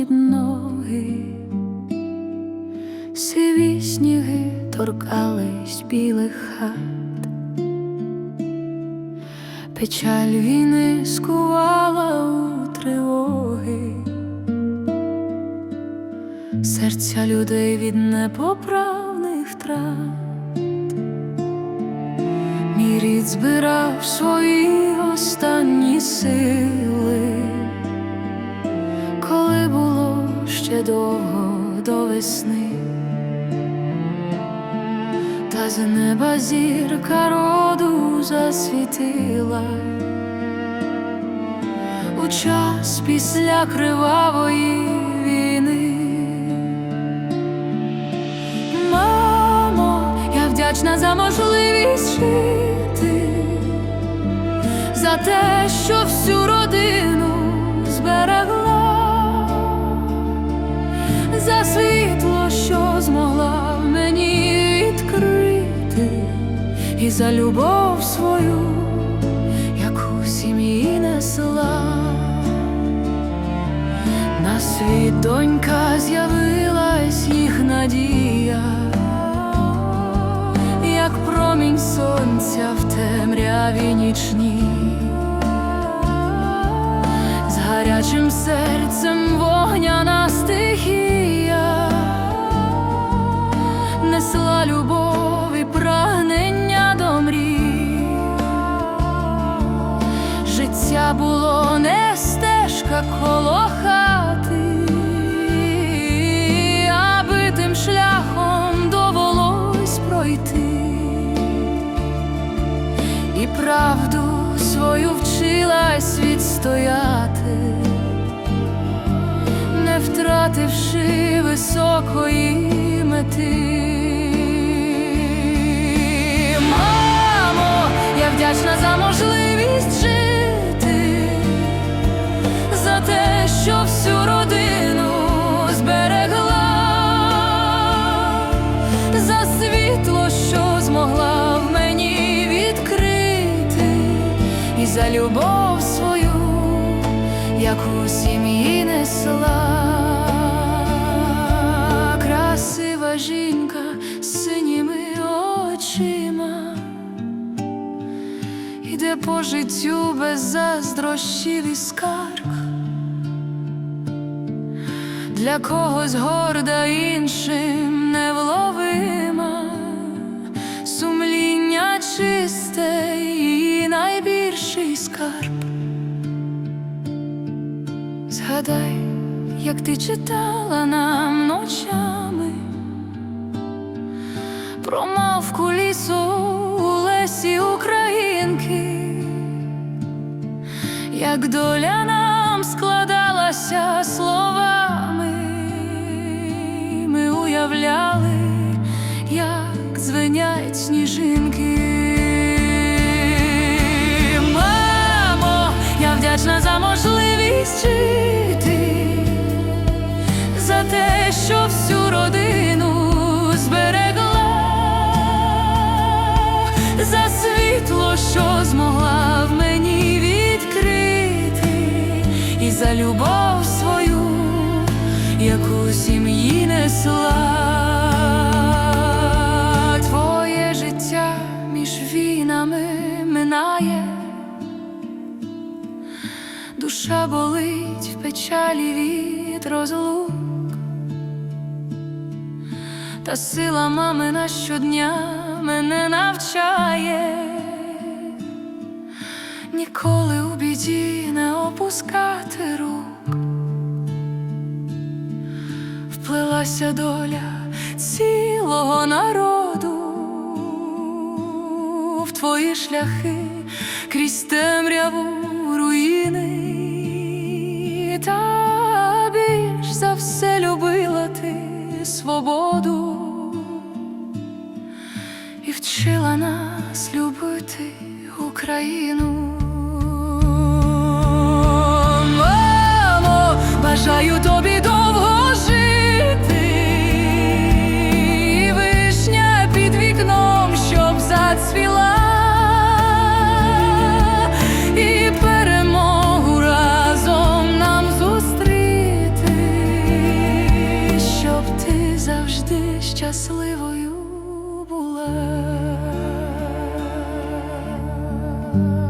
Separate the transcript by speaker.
Speaker 1: під ноги, сиві сніги торкались білих хат, печаль війни скувала у тривоги, серця людей від непоправних втрат. Мій рід збирав свої останні сили, ще довго до весни, та з неба зірка роду засвітила. У час після кривавої війни. Мамо, я вдячна за можливість жити, за те, що всю родину за любов свою, яку сім'ї несла. На світ донька з'явилась їх надія, як промінь сонця в темряві нічній, з гарячим серцем вогняна стихія, несла любов Було не стежка коло хати, аби тим шляхом довелось пройти, і правду свою вчилась відстояти, не втративши високої мети. Мамо, я вдячна за можливість за любов свою, яку сім'ї несла. Красива жінка з синіми очима. Іде по життю без заздрощів і скарг, для когось горда іншим невловима, сумління скарб. Згадай, як ти читала нам ночами про мавку лісу у лесі Українки, як доля нам складалася словами, ми уявляли, як звенять сніжинки. Можливість за те, що всю родину зберегла, за світло, що змогла в мені відкрити, і за любов свою, яку сім'ї несла. Твоє життя між війнами минає. Душа болить в печалі від розлук, та сила мамина щодня мене навчає, ніколи у біді не опускати рук, вплилася доля цілого народу. В твої шляхи крізь темряву і вчила нас любити Україну. Мамо, бажаю тобі я.